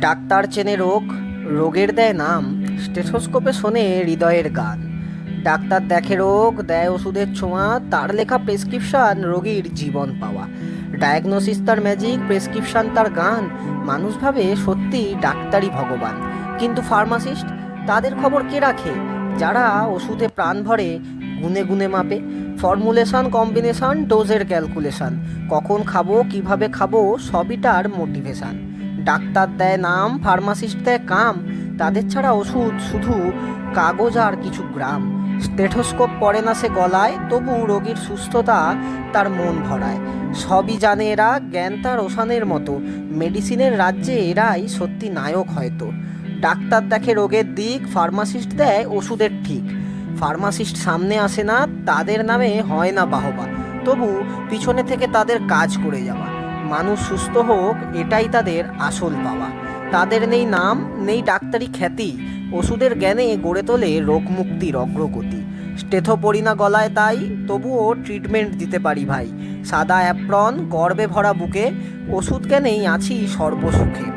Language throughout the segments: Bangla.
ডাক্তার চেনে রোগ, রোগের দেয় নাম, স্টেথোস্কোপে শোনে হৃদয়ের গান। ডাক্তার দেখে রোগ, দেয় ওষুধের ছোঁয়া, তার লেখা প্রেসক্রিপশান রোগীর জীবন পাওয়া। ডায়াগনোসিস তার ম্যাজিক, প্রেসক্রিপশান তার গান। মানুষ ভাবে সত্যি ডাক্তারই ভগবান। কিন্তু ফার্মাসিস্ট, তাদের খবর কে রাখে? যারা ওষুধে প্রাণ ভরে, গুনে গুনে মাপে। ফর্মুলেশন, কম্বিনেশন, ডোজের ক্যালকুলেশন। কখন খাব, কীভাবে খাব, সবই তার মোটিভেশন। ডাক্তার দেয় নাম ফার্মাসিস্ট দেয় কাম, তাদের ছাড়া ওষুধ শুধু কাগজ আর কিছু গ্রাম। স্টেথোস্কোপ পড়ে না সে গলায়, তবু রোগীর সুস্থতা তার মন ভরায়। সবই জানে এরা, জ্ঞান তার ওষানের মতো। মেডিসিনের রাজ্যে এরাই সত্যি নায়ক হয়তো। ডাক্তার দেখে রোগের দিক ফার্মাসিস্ট দেয় ওষুধের ঠিক। ফার্মাসিস্ট সামনে আসে না, তাদের নামে হয় না বাহবা। তবু পিছনে থেকে তাদের কাজ করে যাওয়া। মানুষ সুস্থ হোক, এটাই তাদের আসল পাওয়া। তাদের নেই নাম, নেই ডাক্তারি খ্যাতি। ওষুধের জ্ঞানে গড়ে তোলে রোগ মুক্তির অগ্রগতি। স্টেথো পড়ি না গলায় তাই তবুও ট্রিটমেন্ট দিতে পারি ভাই। সাদা অ্যাপ্রন গর্বে ভরা বুকে, ওষুধ জ্ঞানেই আছি সর্বসুখে।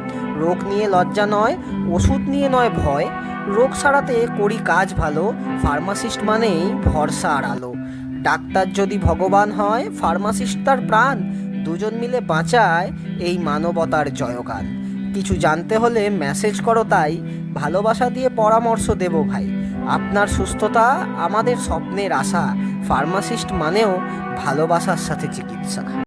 রোগ নিয়ে লজ্জা নয়, ওষুধ নিয়ে নয় ভয়। রোগ সারাতে করি কাজ ভালো ফার্মাসিস্ট মানেই ভরসা আর আলো। ডাক্তার যদি ভগবান হয় ফার্মাসিস্ট তার প্রাণ। দুজন মিলে বাঁচায় এই মানবতার জয়গান। কিছু জানতে হলে মেসেজ করো তাই। ভালোবাসা দিয়ে পরামর্শ দেব ভাই। আপনার সুস্থতা আমাদের স্বপ্নের আশা। ফার্মাসিস্ট মানেও ভালোবাসার সাথে চিকিৎসা।